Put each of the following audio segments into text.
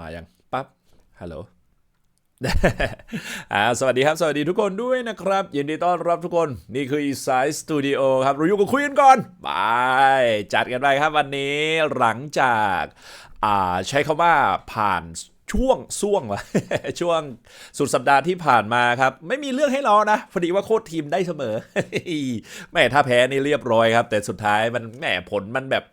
มายังปั๊บฮัลโหลอ่าสวัสดีครับ สวัสดีทุกคนด้วยนะครับ ยินดีต้อนรับทุกคน นี่คือ East Side Studio ครับเราอยู่กับคุยกันก่อนไปจัดกันไปครับวันนี้หลังจากอ่าใช้คำว่าผ่าน ช่วงช่วงวะช่วงสุดสัปดาห์ที่ผ่านมาครับ ไม่มีเรื่องให้รอนะพอดีว่าโค้ชทีมได้เสมอแม่ถ้าแพ้นี่เรียบร้อยครับ แต่สุดท้ายมันแหมผลมันแบบ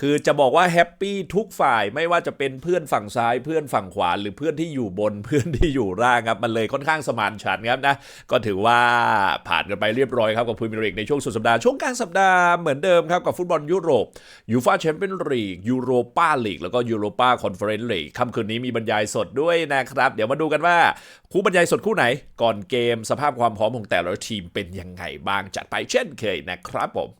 คือจะบอกว่าแฮปปี้ทุกฝ่ายไม่ว่าจะเป็นเพื่อนฝั่งซ้ายเพื่อนฝั่งขวา หรือเพื่อนที่อยู่บนเพื่อนที่อยู่ล่างครับ มันเลยค่อนข้างสมานฉันท์ครับนะ ก็ถือว่าผ่านกันไปเรียบร้อยครับกับพรีเมียร์ลีกในช่วงสุดสัปดาห์ช่วงกลางสัปดาห์เหมือนเดิมครับกับฟุตบอลยุโรปยูฟาแชมเปี้ยนลีกยูโรปาลีกแล้วก็ยูโรปาคอนเฟอเรนซ์ลีกค่ำคืนนี้มีบรรยายสดด้วยนะครับ เดี๋ยวมาดูกันว่าคู่บรรยายสดคู่ไหน ก่อนเกมสภาพความพร้อมของแต่ละทีมเป็นยังไงบ้างจัดไปเช่นเคยนะครับผม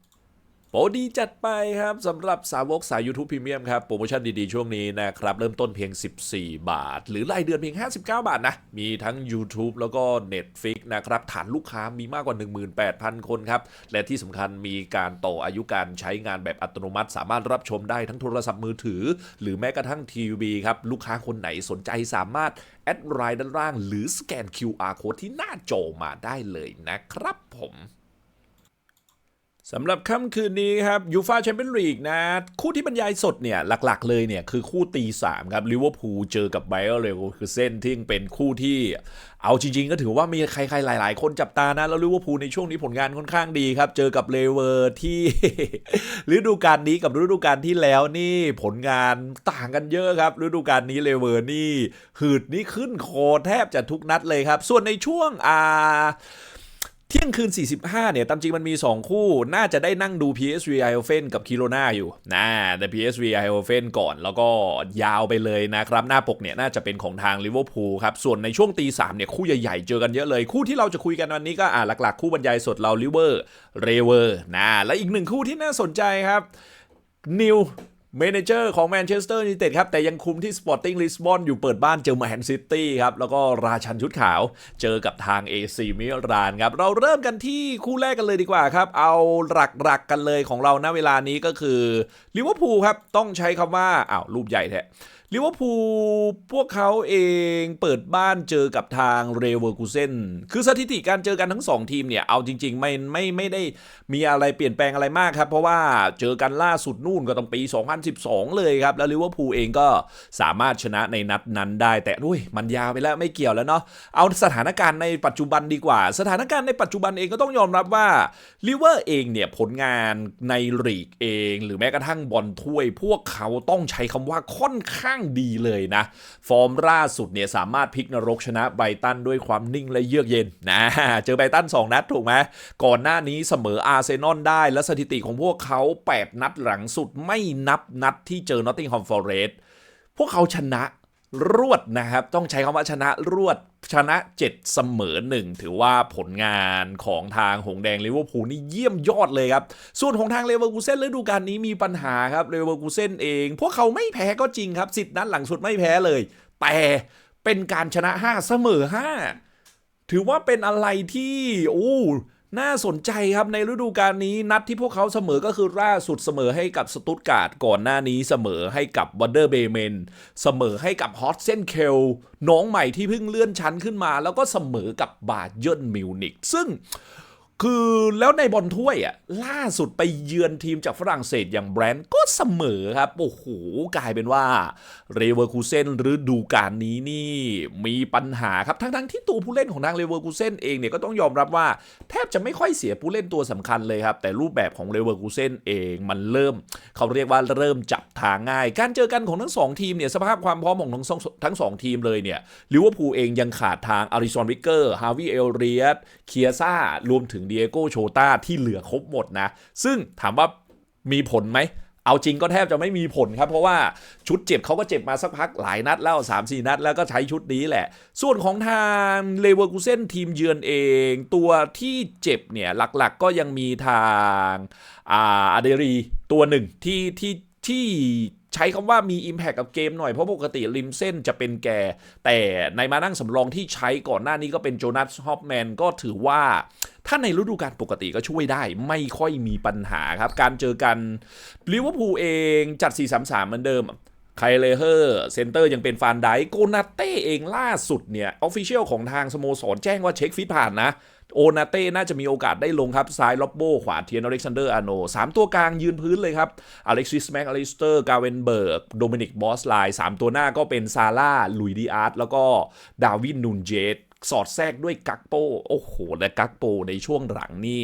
โปรดีจัดไปครับสำหรับสาวกสาย YouTube Premium ครับ โปรโมชั่นดีๆ ช่วงนี้นะครับ เริ่มต้นเพียง 14 บาท หรือรายเดือนเพียง 59 บาทนะ มีทั้ง YouTube แล้วก็ Netflix นะครับ ฐานลูกค้ามีมากกว่า 18,000 คนครับ และที่สำคัญมีการต่ออายุการใช้งานแบบอัตโนมัติ สามารถรับชมได้ทั้งโทรศัพท์มือถือ หรือแม้กระทั่งทีวีครับ ลูกค้าคนไหนสนใจสามารถแอดไลน์ด้านล่าง หรือสแกน QR code ที่หน้าจอมาได้เลยนะครับผม สำหรับค่ำคืนนี้ครับยูฟาแชมเปี้ยนลีกนะ คู่ที่บรรยายสดเนี่ย หลักๆเลยเนี่ย คือคู่ตีสามครับลิเวอร์พูลเจอกับไบเออร์เลวคือเส้นที่เป็นคู่ที่ เอาจริงๆ ก็ถือว่ามีใครๆ หลาย ๆ คนจับตานะ แล้วลิเวอร์พูลในช่วงนี้ผลงานค่อนข้างดีครับ เจอกับเลเวอร์ที่ฤดูกาลนี้กับฤดูกาลที่แล้วนี่ผลงานต่างกันเยอะครับฤดูกาลนี้เลเวอร์นี่หืดนี่ขึ้นคอแทบจะทุกนัดเลยครับ ส่วนในช่วงอ่า เที่ยงคืน 45 เนี่ย ตามจริงมันมี 2 คู่ น่าจะได้นั่งดู PSV e i h o v e n กับคิโรนาอยู่นะแต่ PSV e i h o v e n ก่อนแล้วก็ยาวไปเลยนะครับ หน้าปกเนี่ย น่าจะเป็นของทางลิเวอร์พูลครับ ส่วนในช่วงตีสามเนี่ย คู่ใหญ่ๆ เจอกันเยอะเลย คู่ที่เราจะคุยกันวันนี้ก็อ่าหลักๆ คู่บรรยายสดเราลิเวอร์เรเวอร์นะและอีกหนึ่งคู่ที่น่าสนใจครับนิว เมนเจอร์ของแมนเชสเตอร์ยูไนเต็ดครับ แต่ยังคุมที่สปอร์ติ้งลิสบอนอยู่เปิดบ้านเจอแมนซิตี้ครับ แล้วก็ราชันชุดขาวเจอกับทาง AC มิลานครับ เราเริ่มกันที่คู่แรกกันเลยดีกว่าครับ เอาหลักๆกันเลยของเราณเวลานี้ก็คือลิเวอร์พูลครับ ต้องใช้คำว่าอ้าวรูปใหญ่แท้ ลิเวอร์พูลพวกเขาเองเปิดบ้านเจอกับทางเรเวอร์กูเซนคือสถิติการเจอกันทั้ง 2 ทีมเนี่ย เอาจริง ๆ ไม่ไม่ไม่ได้มีอะไรเปลี่ยนแปลงอะไรมากครับ เพราะว่าเจอกันล่าสุดนู่นก็ต้องปี 2012 เลยครับ แล้วลิเวอร์พูลเองก็สามารถชนะในนัดนั้นได้แต่ด้วยมันยาวไปแล้วไม่เกี่ยวแล้วเนาะเอาสถานการณ์ในปัจจุบันดีกว่า สถานการณ์ในปัจจุบันเองก็ต้องยอมรับว่าลิเวอร์เองเนี่ยผลงานในลีกเอง หรือแม้กระทั่งบอลถ้วย พวกเขาต้องใช้คำว่าค่อนข้างดีเลยนะ ฟอร์มล่าสุดเนี่ยสามารถพลิกนรกชนะไบตันด้วยความนิ่งและเยือกเย็นนะเจอไบตัน 2 นัดถูกไหมก่อนหน้านี้เสมออาร์เซนอลได้และสถิติของพวกเขา 8 นัดหลังสุดไม่นับนัดที่เจอนอตติงฮอมฟอร์เรสพวกเขาชนะ รวดนะครับ ต้องใช้คำว่าชนะรวดชนะ 7 เสมอ 1 ถือว่าผลงานของทางหงแดงลิเวอร์พูลนี่เยี่ยมยอดเลยครับ ส่วนของทางเลเวอร์กูเซ่นฤดูกาลนี้มีปัญหาครับเลเวอร์กูเซ่นเอง พวกเขาไม่แพ้ก็จริงครับสิทธิ์นั้นหลังสุดไม่แพ้เลย แต่เป็นการชนะ 5 เสมอ 5 ถือว่าเป็นอะไรที่ โอ้ น่าสนใจครับในฤดูกาลนี้นัดที่พวกเขาเสมอก็คือล่าสุดเสมอให้กับสตุตการ์ดก่อนหน้านี้เสมอให้กับวันเดอร์เบเมนเสมอให้กับฮอตเซนเคลน้องใหม่ที่เพิ่งเลื่อนชั้นขึ้นมา แล้วก็เสมอกับบาเยิร์นมิวนิกซึ่ง คือแล้วในบอลถ้วยอะล่าสุดไปเยือนทีมจากฝรั่งเศสอย่างแบรนด์ก็เสมอครับ โอ้โห กลายเป็นว่าเรเวอร์คูเซนฤดูกาลนี้นี่มีปัญหาครับ ทั้งๆที่ตัวผู้เล่นของทางเรเวอร์คูเซนเองเนี่ยก็ต้องยอมรับว่า แทบจะไม่ค่อยเสียผู้เล่นตัวสำคัญเลยครับ แต่รูปแบบของเรเวอร์คูเซนเองมันเริ่ม เขาเรียกว่าเริ่มจับทางง่าย การเจอกันของทั้งสองทีมเนี่ยสภาพความพร้อมของทั้งสองทั้งสองทีมเลยเนี่ยลิเวอร์พูลเองยังขาดทางอาริซอนวิกเกอร์ฮาวิเอลเรียส เคียซ่ารวมถึงเดียโกโชตาที่เหลือครบหมดนะ ซึ่งถามว่ามีผลไหมเอาจริงก็แทบจะไม่มีผลครับ เพราะว่าชุดเจ็บเขาก็เจ็บมาสักพักหลายนัดแล้ว 3-4 นัดแล้วก็ใช้ชุดนี้แหละ ส่วนของทางเลเวอร์คูเซนทีมเยือนเอง ตัวที่เจ็บเนี่ย หลักๆก็ยังมีทางอาอาเดรีตัวหนึ่งที่ที่ที่ ใช้คำว่ามี Impact กับเกมหน่อย เพราะปกติริมเส้นจะเป็นแก แต่ในมานั่งสำรองที่ใช้ก่อนหน้านี้ก็เป็นโจนาสฮอปแมนก็ถือว่า ถ้าในฤดูกาลปกติก็ช่วยได้ ไม่ค่อยมีปัญหาครับ การเจอกันลิเวอร์พูลเองจัด 4-3-3 เหมือนเดิมไคเลเฮอร์เซนเตอร์ยังเป็นฟานไดโกนาเต้เองล่าสุดเนี่ยออฟฟิเชียลของทางสโมสรแจ้งว่าเช็คฟิตผ่านนะ โอนาเต้น่าจะมีโอกาสได้ลงครับ ซ้ายล็อบโบ ขวาเทียนอเล็กซานเดอร์อาโนสามตัวกลางยืนพื้นเลยครับอเล็กซิสแม็กอลิสเตอร์กาเวนเบิร์กโดมินิกบอสไลน์สามตัวหน้าก็เป็นซาร่าลุยดีอาร์ตแล้วก็ดาวินนูนเจตสอดแทรกด้วยกักโป โอ้โห และกักโปในช่วงหลังนี่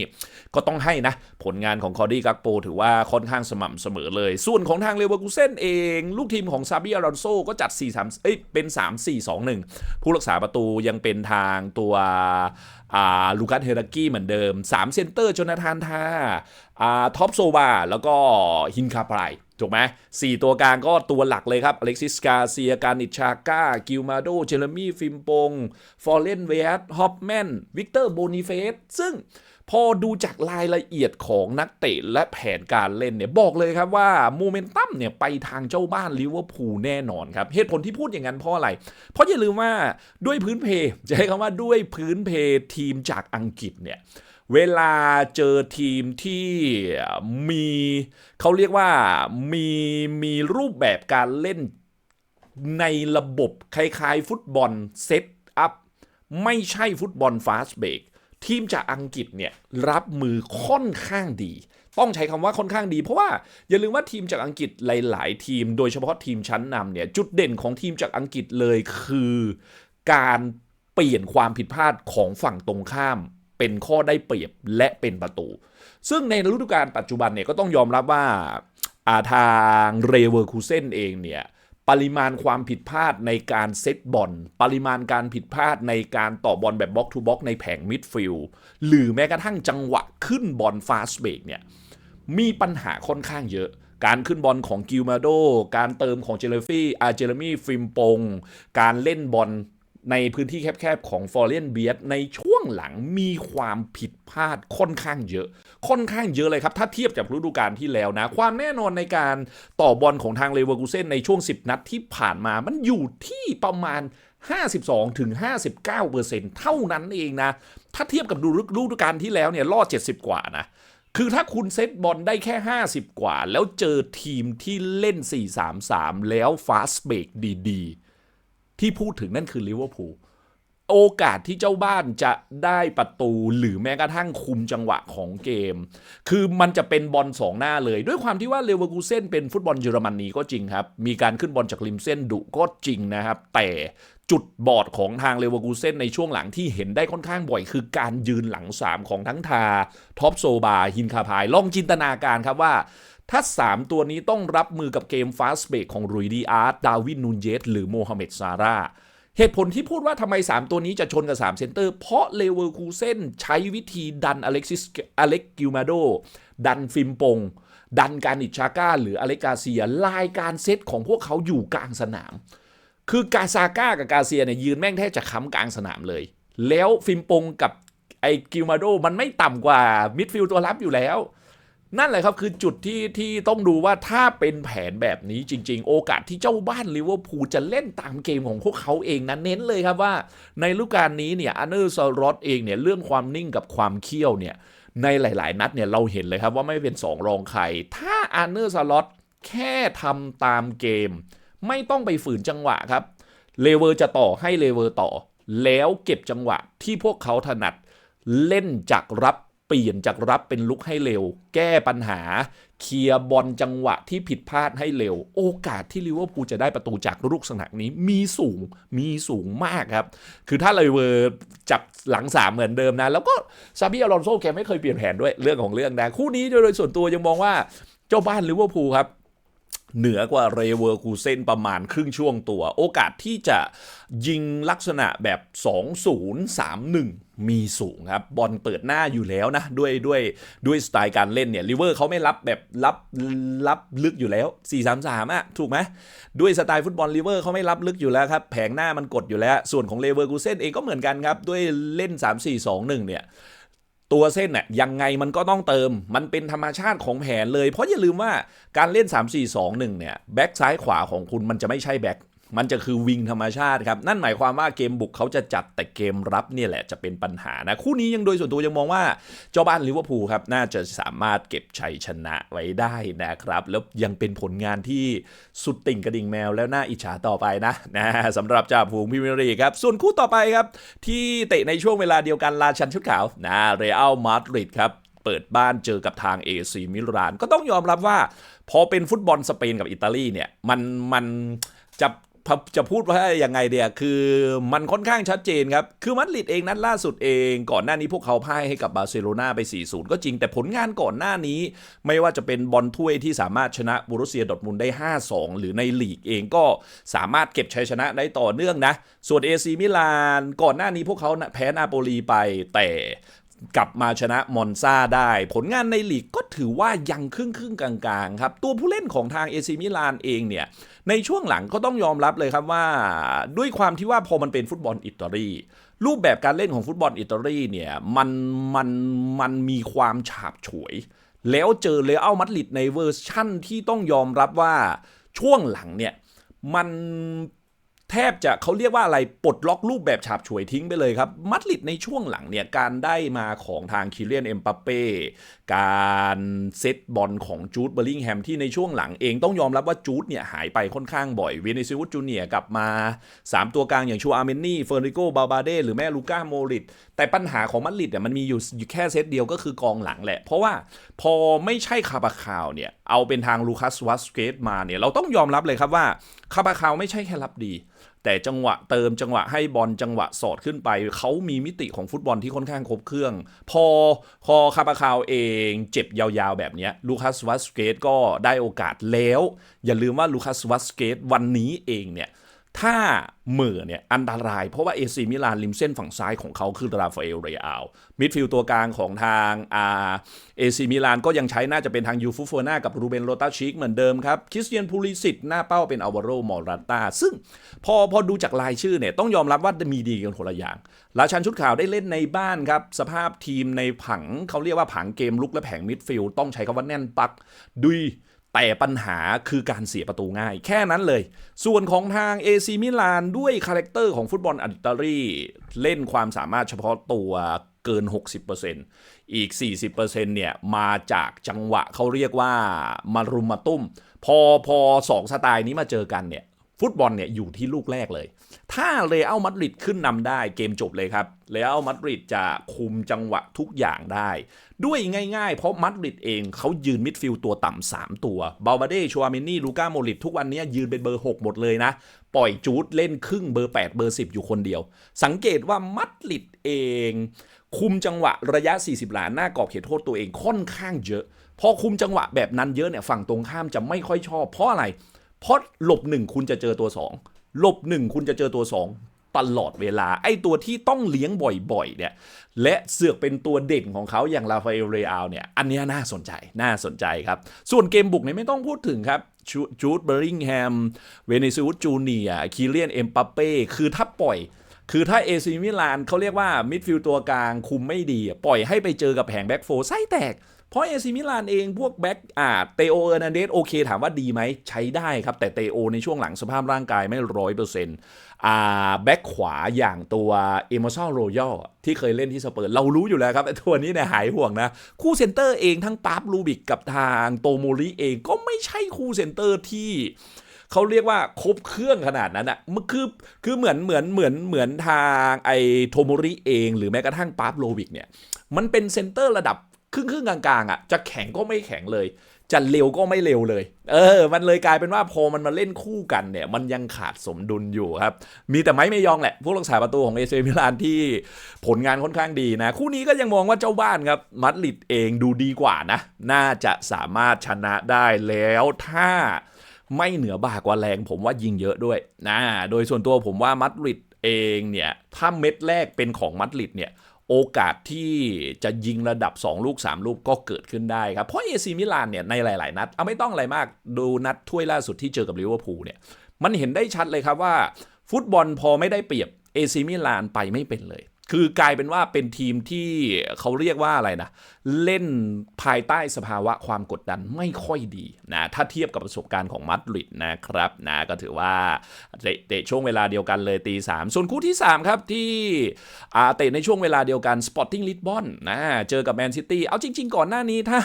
ก็ต้องให้นะ ผลงานของคอร์ดี้กักโป ถือว่าค่อนข้างสม่ำเสมอเลย ส่วนของทางเลเวอร์คูเซนเอง ลูกทีมของซาบิอารอนโซก็จัด 4 3 เอ้ย เป็น 3 4 2 1 ผู้รักษาประตูยังเป็นทางตัว ลูคัสเฮรากี้เหมือนเดิม 3 เซนเตอร์จนาธานทาาท็อปโซบาแล้วก็ฮินคาไพรถูกไหมสี่ตัวกลางก็ตัวหลักเลยครับอเล็กซิสกาเซียการิชาก้า กิลมาโด เจเรมี่ฟิมปง ฟอร์เรนเวสฮอปแมน วิกเตอร์โบนิเฟสซึ่ง พอดูจากรายละเอียดของนักเตะและแผนการเล่นเนี่ยบอกเลยครับว่าโมเมนตัมเนี่ยไปทางเจ้าบ้านลิเวอร์พูลแน่นอนครับ เหตุผลที่พูดอย่างนั้นเพราะอะไร เพราะอย่าลืมว่าด้วยพื้นเพจะใช้คำว่าด้วยพื้นเพทีมจากอังกฤษเนี่ยเวลาเจอทีมที่มีเขาเรียกว่ามีมีรูปแบบการเล่นในระบบคล้ายๆ ฟุตบอลเซตอัพไม่ใช่ฟุตบอลฟาสเบรก ทีมจากอังกฤษเนี่ยรับมือค่อนข้างดี ต้องใช้คำว่าค่อนข้างดี เพราะว่าอย่าลืมว่าทีมจากอังกฤษหลาย ๆ ทีม โดยเฉพาะทีมชั้นนำเนี่ยจุดเด่นของทีมจากอังกฤษเลยคือการเปลี่ยนความผิดพลาดของฝั่งตรงข้ามเป็นข้อได้เปรียบและเป็นประตู ซึ่งในฤดูกาลปัจจุบันเนี่ยก็ต้องยอมรับว่าอาทางเรเวอร์คูเซนเองเนี่ย ปริมาณความผิดพลาดในการเซตบอลปริมาณการผิดพลาดในการต่อบอลแบบบล็อกทูบล็อกในแผงมิดฟิลด์หรือแม้กระทั่งจังหวะขึ้นบอลฟาสเบรกเนี่ยมีปัญหาค่อนข้างเยอะ การขึ้นบอลของกิลมาโด การเติมของเจเลฟี่อาเจเลมี่ฟิมปง การเล่นบอล ในพื้นที่แคบๆของฟอร์เรนเบียในช่วงหลังมีความผิดพลาดค่อนข้างเยอะ ค่อนข้างเยอะเลยครับ ถ้าเทียบจากฤดูกาลที่แล้วนะ ความแน่นอนในการต่อบอลของทางเลเวอร์กูเซนในช่วง 10 นัดที่ผ่านมามันอยู่ที่ประมาณ 52ถึง59%เท่านั้นเองนะ ถ้าเทียบกับดูฤดูกาลที่แล้วเนี่ยรอด70 กว่านะคือถ้าคุณเซตบอลได้แค่ 50 กว่า แล้วเจอทีมที่เล่น 4-3-3 แล้วฟาสเบรกดี ๆ ที่พูดถึงนั่นคือลิเวอร์พูลโอกาสที่เจ้าบ้านจะได้ประตูหรือแม้กระทั่งคุมจังหวะของเกม คือมันจะเป็นบอลสองหน้าเลย ด้วยความที่ว่าเลเวอร์คูเซนเป็นฟุตบอลเยอรมนีก็จริงครับ มีการขึ้นบอลจากริมเส้นดุก็จริงนะครับ แต่จุดบอดของทางเลเวอร์คูเซนในช่วงหลังที่เห็นได้ค่อนข้างบ่อย คือการยืนหลัง 3 ของทั้งทาท็อปโซบาฮินคาพายลองจินตนาการครับว่า ถ้า 3 ตัวนี้ต้องรับมือกับเกมฟาสเบรกของรุยดีอาร์ตดาวินนูนเยสหรือโมฮัมเหม็ดซาร่าเหตุผลที่พูดว่าทำไม 3 ตัวนี้จะชนกับ 3 เซนเตอร์ เพราะเลเวอร์คูเซนใช้วิธีดันอเล็กซิสอเล็กกิลมาโด ดันฟิมปง ดันการนิชาก้า หรืออเล็กกาเซียลายการเซตของพวกเขาอยู่กลางสนาม คือกาซาก้ากับกาเซียเนี่ยยืนแม่งแทบจะค้ำกลางสนามเลย แล้วฟิมปงกับไอกิลมาโดมันไม่ต่ำกว่ามิดฟิลด์ตัวรับอยู่แล้ว นั่นแหละครับคือจุดที่ที่ต้องดูว่าถ้าเป็นแผนแบบนี้จริง ๆ โอกาสที่เจ้าบ้านลิเวอร์พูลจะเล่นตามเกมของพวกเขาเองนะเน้นเลยครับว่า ในฤดูกาลนี้เนี่ยอันเนอร์ซารอตเองเนี่ยเรื่องความนิ่งกับความเขี้ยวเนี่ยในหลาย ๆ นัดเนี่ยเราเห็นเลยครับว่าไม่เป็นสองรองใคร ถ้าอันเนอร์ซารอตแค่ทำตามเกม ไม่ต้องไปฝืนจังหวะครับเลเวอร์จะต่อให้เลเวอร์ต่อ แล้วเก็บจังหวะที่พวกเขาถนัดเล่นจากรับ เปลี่ยนจากรับเป็นลุกให้เร็ว แก้ปัญหา เคลียร์บอลจังหวะที่ผิดพลาดให้เร็ว โอกาสที่ลิเวอร์พูลจะได้ประตูจากลูกสนักนี้มีสูงมีสูงมากครับ คือถ้าเลเวอร์จับหลังสามเหมือนเดิมนะ แล้วก็ซาบิอารอนโซแกไม่เคยเปลี่ยนแผนด้วยเรื่องของเรื่องนะ คู่นี้โดยส่วนตัวยังมองว่าเจ้าบ้านลิเวอร์พูลครับ เหนือกว่าเรเวอร์คูเซนประมาณครึ่งช่วงตัว โอกาสที่จะยิงลักษณะแบบ 2-0-3-1 มีสูงครับ บอลเปิดหน้าอยู่แล้วนะ ด้วยด้วยด้วยสไตล์การเล่นเนี่ยลิเวอร์เขาไม่รับแบบรับรับลึกอยู่แล้ว 4-3-3อะ ถูกไหมด้วยสไตล์ฟุตบอลลิเวอร์เขาไม่รับลึกอยู่แล้วครับ แผงหน้ามันกดอยู่แล้ว ส่วนของเลเวอร์คูเซนเองก็เหมือนกันครับ ด้วยเล่น 3-4-2-1 เนี่ย ตัวเส้นน่ยยังไงมันก็ต้องเติม มันเป็นธรรมชาติของแผนเลย เพราะอย่าลืมว่าการเล่น 3 4 2 1 เนี่ย แบ็กซ้ายขวาของคุณมันจะไม่ใช่แบ็ก มันจะคือวิงธรรมชาติครับ นั่นหมายความว่าเกมบุกเขาจะจัดแต่เกมรับเนี่ยแหละจะเป็นปัญหานะ คู่นี้ยังโดยส่วนตัวยังมองว่า เจ้าบ้านลิเวอร์พูลครับ น่าจะสามารถเก็บชัยชนะไว้ได้นะครับ แล้วยังเป็นผลงานที่สุดติ่งกระดิ่งแมวแล้วน่าอิจฉาต่อไปนะนะสำหรับจ่าฝูงพรีเมียร์ลีกครับ ส่วนคู่ต่อไปครับ ที่เตะในช่วงเวลาเดียวกันราชันชุดขาวนะเรอัลมาดริดครับเปิดบ้านเจอกับทางเอซีมิลานก็ต้องยอมรับว่า พอเป็นฟุตบอลสเปนกับอิตาลีเนี่ยมันมันจะ จะพูดว่ายังไงเดียคือมันค่อนข้างชัดเจนครับ คือมาดริดเองนัดล่าสุดเอง ก่อนหน้านี้พวกเขาพ่ายให้กับบาร์เซโลนาไป 4-0 ก็จริงแต่ผลงานก่อนหน้านี้ ไม่ว่าจะเป็นบอลถ้วยที่สามารถชนะบูรุเซียดอร์ทมุนได้ 5-2 หรือในลีกเองก็สามารถเก็บชัยชนะได้ต่อเนื่องนะ ส่วนเอซีมิลานก่อนหน้านี้พวกเขาแพ้นาโปลีไปแต่ กลับมาชนะมอนซาได้ ผลงานในลีกก็ถือว่ายังครึ่งครึ่งกลางๆครับ ตัวผู้เล่นของทางเอซิมิลานเองเนี่ย ในช่วงหลังก็ต้องยอมรับเลยครับว่า ด้วยความที่ว่าพอมันเป็นฟุตบอลอิตาลีรูปแบบการเล่นของฟุตบอลอิตาลีเนี่ยมันมันมันมีความฉาบฉวย แล้วเจอเลอัลมาดริดในเวอร์ชั่นที่ต้องยอมรับว่าช่วงหลังเนี่ยมัน แทบจะเขาเรียกว่าอะไรปลดล็อกรูปแบบฉาบฉวยทิ้งไปเลยครับ มัดริดในช่วงหลังเนี่ย การได้มาของทางคิเลียนเอ็มปัปเป้การเซตบอลของจูดเบอร์ลิงแฮมที่ในช่วงหลังเองต้องยอมรับว่าจูดเนี่ยหายไปค่อนข้างบ่อยเวเนซิวุสจูเนียกลับมา 3 ตัวกลางอย่างชูอาร์เมนนี่เฟอร์ริโกบาบาเดหรือแม่ลูก้าโมริตแต่ปัญหาของมัดริดเนี่ยมันมีอยู่อยู่แค่เซตเดียวก็คือกองหลังแหละ เพราะว่าพอไม่ใช่คาบาคาวเนี่ยเอาเป็นทางลูคัสวัสเกตมาเนี่ยเราต้องยอมรับเลยครับว่าคาบาคาวไม่ใช่แค่รับดี แต่จังหวะเติมจังหวะให้บอลจังหวะสอดขึ้นไป เขามีมิติของฟุตบอลที่ค่อนข้างครบเครื่อง พอพอคาบาคาวเองเจ็บยาวๆแบบนี้ลูคัสวัสเกตก็ได้โอกาสแล้ว อย่าลืมว่าลูคัสวัสเกตวันนี้เองเนี่ย ถ้าเหม่อเนี่ยอันตรายเพราะว่าเอซีมิลานริมเส้นฝั่งซ้ายของเขาคือราฟาเอลเรอัลมิดฟิลตัวกลางของทางอาเอซีมิลานก็ยังใช้น่าจะเป็นทางยูฟูโฟนากับรูเบนโรตาชิกเหมือนเดิมครับ คริสเตียนพูลิสิตหน้าเป้าเป็นอัลวาโรมอราตาซึ่งพอพอดูจากรายชื่อเนี่ยต้องยอมรับว่ามีดีกันคนละอย่างราชันชุดขาวได้เล่นในบ้านครับ สภาพทีมในผังเขาเรียกว่าผังเกมลุกและแผงมิดฟิลต้องใช้คำว่าแน่นปักดุย แต่ปัญหาคือการเสียประตูง่าย แค่นั้นเลย ส่วนของทางเอซีมิลานด้วยคาแรคเตอร์ของฟุตบอลอิตาลีเล่นความสามารถเฉพาะตัวเกิน 60%อีก 40%เนี่ยมาจากจังหวะเขาเรียกว่ามารุมมาตุ้ม พอพอสองสไตล์นี้มาเจอกันเนี่ย ฟุตบอลเนี่ยอยู่ที่ลูกแรกเลย ถ้าเรอัลมาดริดขึ้นนำได้เกมจบเลยครับ เรอัลมาดริดจะคุมจังหวะทุกอย่างได้ ด้วยง่ายๆ เพราะมาดริดเองเขายืนมิดฟิลด์ตัวต่ำสามตัวบาบาเดชัวมินี่ ลูก้าโมริตทุกวันนี้ยืนเป็นเบอร์ 6 หมดเลยนะ ปล่อยจูดเล่นครึ่งเบอร์ 8 เบอร์ 10 อยู่คนเดียว สังเกตว่ามัดริดเอง คุมจังหวะระยะ 40 หลาหน้ากรอบเขตโทษตัวเองค่อนข้างเยอะ พอคุมจังหวะแบบนั้นเยอะเนี่ยฝั่งตรงข้ามจะไม่ค่อยชอบเพราะอะไร เพราะหลบหนึ่งคุณจะเจอตัว2หลบหนึ่งคุณจะเจอตัว2ตลอดเวลา ไอ้ตัวที่ต้องเลี้ยงบ่อยๆเนี่ยและเสือกเป็นตัวเด่นของเขาอย่างลาฟาเอลเรอัลเนี่ยอันนี้น่าสนใจน่าสนใจครับ ส่วนเกมบุกเนี่ยไม่ต้องพูดถึงครับจูดเบอริงแฮมเวเนซิอุสจูเนียคีเลียนเอ็มปัปเป้คือถ้าปล่อยคือถ้าเอซีมิลานเขาเรียกว่ามิดฟิลด์ตัวกลางคุมไม่ดี ปล่อยให้ไปเจอกับแผงแบ็กโฟไส้แตก เพราะเอซีมิลานเองพวกแบ็กอ่าเตโอเอร์นันเดสโอเค ถามว่าดีไหมใช้ได้ครับ แต่เตโอในช่วงหลังสภาพร่างกายไม่ร้อยเปอร์เซ็นต์อ่าแบ็กขวาอย่างตัวเอมอร์ซอลโรยัลที่เคยเล่นที่สเปอร์เรารู้อยู่แล้วครับไอ้ตัวนี้เนี่ยหายห่วงนะ คู่เซนเตอร์เองทั้งปาร์บลูบิกกับทางโตโมริเองก็ไม่ใช่คู่เซนเตอร์ที่เขาเรียกว่าครบเครื่องขนาดนั้นอะมันคือคือเหมือนเหมือนเหมือนเหมือนทางไอโทโมริเอง หรือแม้กระทั่งปาร์บโลวิกเนี่ย มันเป็นเซนเตอร์ระดับ ครึ่งครึ่งๆกลางๆอะจะแข็งก็ไม่แข็งเลย จะเร็วก็ไม่เร็วเลย เออ มันเลยกลายเป็นว่าพอมันมาเล่นคู่กันเนี่ย มันยังขาดสมดุลอยู่ครับ มีแต่ไม้ไม่ยองแหละ ผู้รักษาประตูของเอเซมิลานที่ผลงานค่อนข้างดีนะ คู่นี้ก็ยังมองว่าเจ้าบ้านครับมัดริดเองดูดีกว่านะ น่าจะสามารถชนะได้แล้วถ้าไม่เหนือบากว่าแรงผมว่ายิงเยอะด้วยนะ โดยส่วนตัวผมว่ามัดริดเองเนี่ย ถ้าเม็ดแรกเป็นของมัดริดเนี่ย โอกาสที่จะยิงระดับ 2 ลูก 3 ลูกก็เกิดขึ้นได้ครับ เพราะเอซีมิลานเนี่ยในหลาย ๆ นัด เอาไม่ต้องอะไรมากดูนัดถ้วยล่าสุดที่เจอกับลิเวอร์พูลเนี่ยมันเห็นได้ชัดเลยครับว่า ฟุตบอลพอไม่ได้เปรียบเอซีมิลานไปไม่เป็นเลย คือกลายเป็นว่าเป็นทีมที่เขาเรียกว่าอะไรนะ เล่นภายใต้สภาวะความกดดันไม่ค่อยดีนะถ้าเทียบกับประสบการณ์ของมาดริดนะครับนะก็ถือว่าเตะช่วงเวลาเดียวกันเลยตีสามส่วนคู่ที่ 3 ครับที่เตะในช่วงเวลาเดียวกัน Sporting Lisbon นะเจอกับแมนซิตี้เอาจริง ๆ ก่อนหน้านี้ถ้า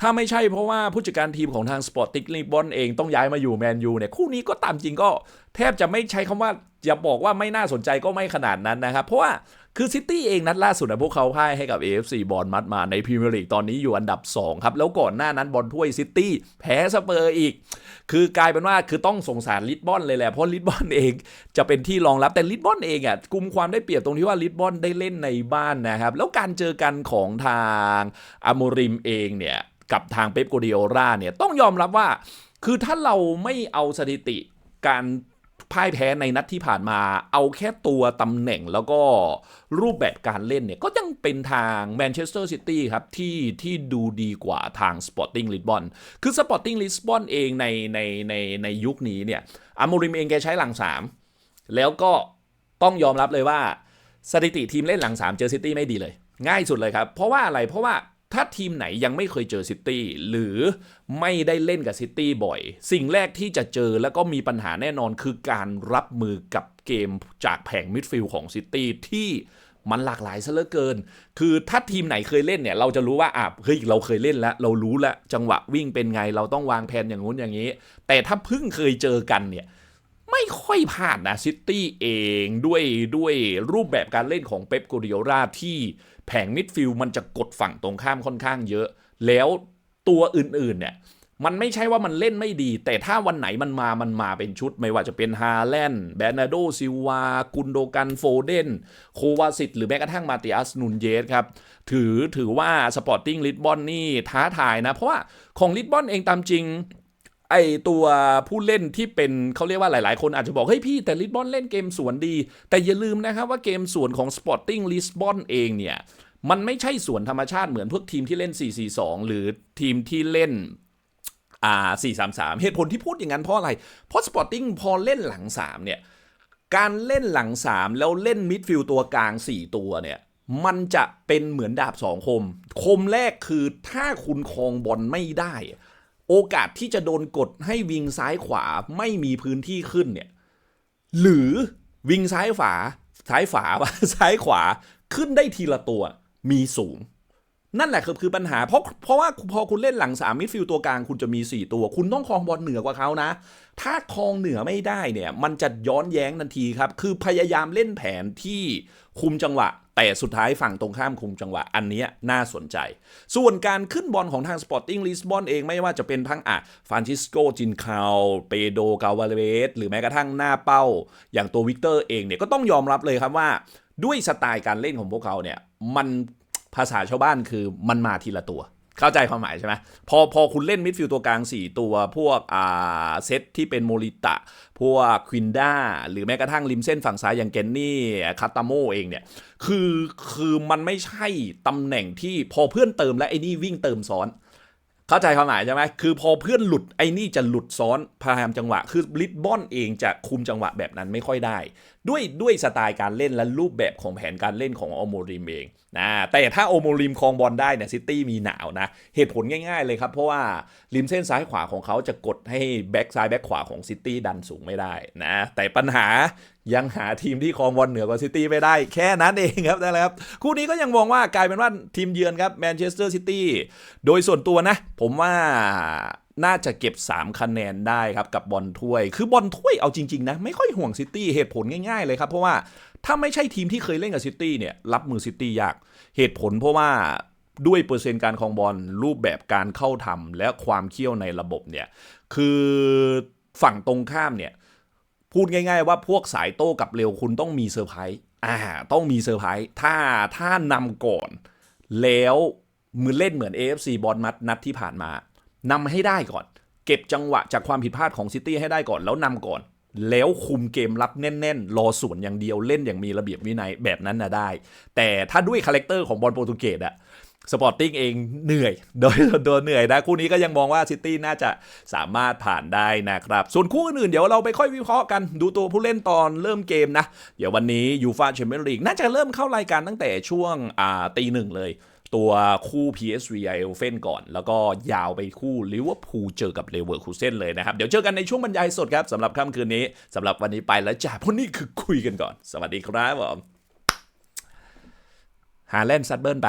ถ้าไม่ใช่เพราะว่าผู้จัดการทีมของทาง Sporting Lisbon เองต้องย้ายมาอยู่แมนยูเนี่ยคู่นี้ก็ตามจริงก็แทบจะไม่ใช้คำว่า อย่าบอกว่าไม่น่าสนใจก็ไม่ขนาดนั้นนะครับ เพราะว่าคือซิตี้เองนัดล่าสุดนะพวกเขาพ่ายให้กับ AFC บอลมัดมาในพรีเมียร์ลีกตอนนี้อยู่อันดับ 2 ครับ แล้วก่อนหน้านั้นบอลถ้วยซิตี้แพ้สเปอร์อีก คือกลายเป็นว่าคือต้องสงสารลิสบอนเลยแหละ เพราะลิสบอนเองจะเป็นที่รองรับแต่ลิสบอนเองอะกุมความได้เปรียบตรงที่ว่าลิสบอนได้เล่นในบ้านนะครับ แล้วการเจอกันของทางอาโมริมเองเนี่ยกับทางเป๊ปโกดิโอราเนี่ยต้องยอมรับว่า คือถ้าเราไม่เอาสถิติการ พ่ายแพ้ในนัดที่ผ่านมา เอาแค่ตัวตำแหน่งแล้วก็รูปแบบการเล่นเนี่ย ก็ยังเป็นทางแมนเชสเตอร์ซิตี้ครับ ที่ที่ดูดีกว่าทางสปอร์ติ้งลิสบอนคือสปอร์ติ้งลิสบอนเองในในในในยุคนี้เนี่ยอาโมริมเองแกใช้หลัง3แล้วก็ต้องยอมรับเลยว่าสถิติทีมเล่นหลัง3เจอซิตี้ไม่ดีเลย ง่ายสุดเลยครับ เพราะว่าอะไรเพราะว่า ถ้าทีมไหนยังไม่เคยเจอซิตี้หรือไม่ได้เล่นกับซิตี้บ่อย สิ่งแรกที่จะเจอแล้วก็มีปัญหาแน่นอนคือการรับมือกับเกมจากแผงมิดฟิลด์ของซิตี้ที่มันหลากหลายซะเหลือเกิน คือถ้าทีมไหนเคยเล่นเนี่ย เราจะรู้ว่าอะเฮ้ยเราเคยเล่นแล้ว เรารู้แล้วจังหวะวิ่งเป็นไง เราต้องวางแผนอย่างงู้นอย่างนี้ แต่ถ้าเพิ่งเคยเจอกันเนี่ย ไม่ค่อยพลาดนะซิตี้เองด้วยด้วยรูปแบบการเล่นของเป๊ปโกดิโอราที่ แผงมิดฟิลมันจะกดฝั่งตรงข้ามค่อนข้างเยอะ แล้วตัวอื่นๆเนี่ยมันไม่ใช่ว่ามันเล่นไม่ดี แต่ถ้าวันไหนมันมามันมาเป็นชุดไม่ว่าจะเป็นฮาแลนด์แบนาโดซิวา กุนโดกันโฟเดน โควาสิตหรือแม้กระทั่งมาติอัสนุนเยสครับ ถือถือว่าสปอร์ติ้งลิสบอนนี่ท้าทายนะ เพราะว่าของลิสบอนเองตามจริง ไอตัวผู้เล่นที่เป็นเขาเรียกว่าหลาย ๆ คนอาจจะบอกเฮ้ยพี่แต่ลิสบอนเล่นเกมสวนดี แต่อย่าลืมนะครับว่าเกมสวนของ Sporting Lisbon เองเนี่ย มันไม่ใช่สวนธรรมชาติเหมือนพวกทีมที่เล่น 4-4-2 หรือทีมที่เล่นอ่า4-3-3 เหตุผลที่พูดอย่างนั้นเพราะอะไร เพราะ Sporting พอเล่นหลัง 3 เนี่ย การเล่นหลัง 3 แล้วเล่นมิดฟิลด์ตัวกลาง 4 ตัวเนี่ยมันจะเป็นเหมือนดาบสองคม คมแรกคือถ้าคุณครองบอลไม่ได้ โอกาสที่จะโดนกดให้วิงซ้ายขวาไม่มีพื้นที่ขึ้นเนี่ยหรือวิงซ้ายฝาซ้ายฝาซ้ายขวาขึ้นได้ทีละตัวมีสูง นั่นแหละคือคือปัญหาเพราะเพราะว่าพอคุณเล่นหลังสามมิดฟิลด์ตัวกลางคุณจะมี 4 ตัว คุณต้องครองบอลเหนือกว่าเขานะ ถ้าครองเหนือไม่ได้เนี่ย มันจะย้อนแย้งทันทีครับ คือพยายามเล่นแผนที่คุมจังหวะ แต่สุดท้ายฝั่งตรงข้ามคุมจังหวะอันนี้น่าสนใจ ส่วนการขึ้นบอลของทาง Sporting Lisbon เองไม่ว่าจะเป็นทั้งอะฟรานซิสโกจินคาวเปโดกาวาเลสหรือแม้กระทั่งหน้าเป้า อย่างตัววิกเตอร์เองเนี่ยก็ต้องยอมรับเลยครับว่า ด้วยสไตล์การเล่นของพวกเขาเนี่ยมัน ภาษาชาวบ้านคือมันมาทีละตัว เข้าใจความหมายใช่ไหมพอพอคุณเล่นมิดฟิลด์ตัวกลาง 4 ตัว พวกอ่าเซตที่เป็นโมริตะ พวกควินด้าหรือแม้กระทั่งริมเส้นฝั่งซ้ายอย่างเกนนี่คาตาโมเองเนี่ย คือคือมันไม่ใช่ตำแหน่งที่พอเพื่อนเติมและไอ้นี่วิ่งเติมซ้อนเข้าใจความหมายใช่ไหม คือพอเพื่อนหลุดไอ้นี่จะหลุดซ้อนพยายามจังหวะ คือลิทบอนเองจะคุมจังหวะแบบนั้นไม่ค่อยได้ ด้วยด้วยสไตล์การเล่นและรูปแบบของแผนการเล่นของโอโมริมเองนะแต่ถ้าโอโมริมครองบอลได้เนี่ยซิตี้มีหนาวนะเหตุผลง่ายๆเลยครับ เพราะว่าริมเส้นซ้ายขวาของเขาจะกดให้แบ็กซ้ายแบ็กขวาของซิตี้ดันสูงไม่ได้นะแต่ปัญหายังหาทีมที่ครองบอลเหนือกว่าซิตี้ไม่ได้ แค่นั้นเองครับนั่นแหละครับ คู่นี้ก็ยังมองว่ากลายเป็นว่าทีมเยือนครับแมนเชสเตอร์ซิตี้โดยส่วนตัวนะ ผมว่า น่าจะเก็บ 3 คะแนนได้ครับกับบอลถ้วย คือบอลถ้วยเอาจริง ๆ นะ ไม่ค่อยห่วงซิตี้เหตุผลง่ายๆเลยครับ เพราะว่าถ้าไม่ใช่ทีมที่เคยเล่นกับซิตี้เนี่ยรับมือซิตี้ยากเหตุผลเพราะว่าด้วยเปอร์เซ็นต์การครองบอลรูปแบบการเข้าทำและความเคี่ยวในระบบเนี่ยคือฝั่งตรงข้ามเนี่ยพูดง่าย ๆ ว่าพวกสายโต้กับเร็วคุณต้องมีเซอร์ไพรส์อ่าต้องมีเซอร์ไพรส์ถ้าถ้านำก่อน แล้วมือเล่นเหมือน AFC บอลมัดนัดที่ผ่านมา นำให้ได้ก่อน เก็บจังหวะจากความผิดพลาดของซิตี้ให้ได้ก่อนแล้วนำก่อน แล้วคุมเกมรับแน่นๆ รอสวนอย่างเดียวเล่นอย่างมีระเบียบวินัยแบบนั้นนะได้ แต่ถ้าด้วยคาแรคเตอร์ของบอลโปรตุเกสอะสปอร์ติ้งเองเหนื่อย โดยส่วนตัวเหนื่อยนะ คู่นี้ก็ยังมองว่าซิตี้น่าจะสามารถผ่านได้นะครับ ส่วนคู่อื่นๆเดี๋ยวเราไปค่อยวิเคราะห์กันดูตัวผู้เล่นตอนเริ่มเกมนะ เดี๋ยววันนี้ยูฟาแชมเปี้ยนลีกน่าจะเริ่มเข้ารายการตั้งแต่ช่วงตีหนึ่งเลย ตัวคู่ PSV i o f e n ก่อน แล้วก็ยาวไปคู่ลิเวอร์พูลเจอกับเลเวอร์คูเซนเลยนะครับ เดี๋ยวเจอกันในช่วงบรรยายสดครับสำหรับค่ำคืนนี้สำหรับวันนี้ไปแล้วจ้าเพราะนี่คือคุยกันก่อน สวัสดีครับผมหาเล่นซัดเบิร์นไป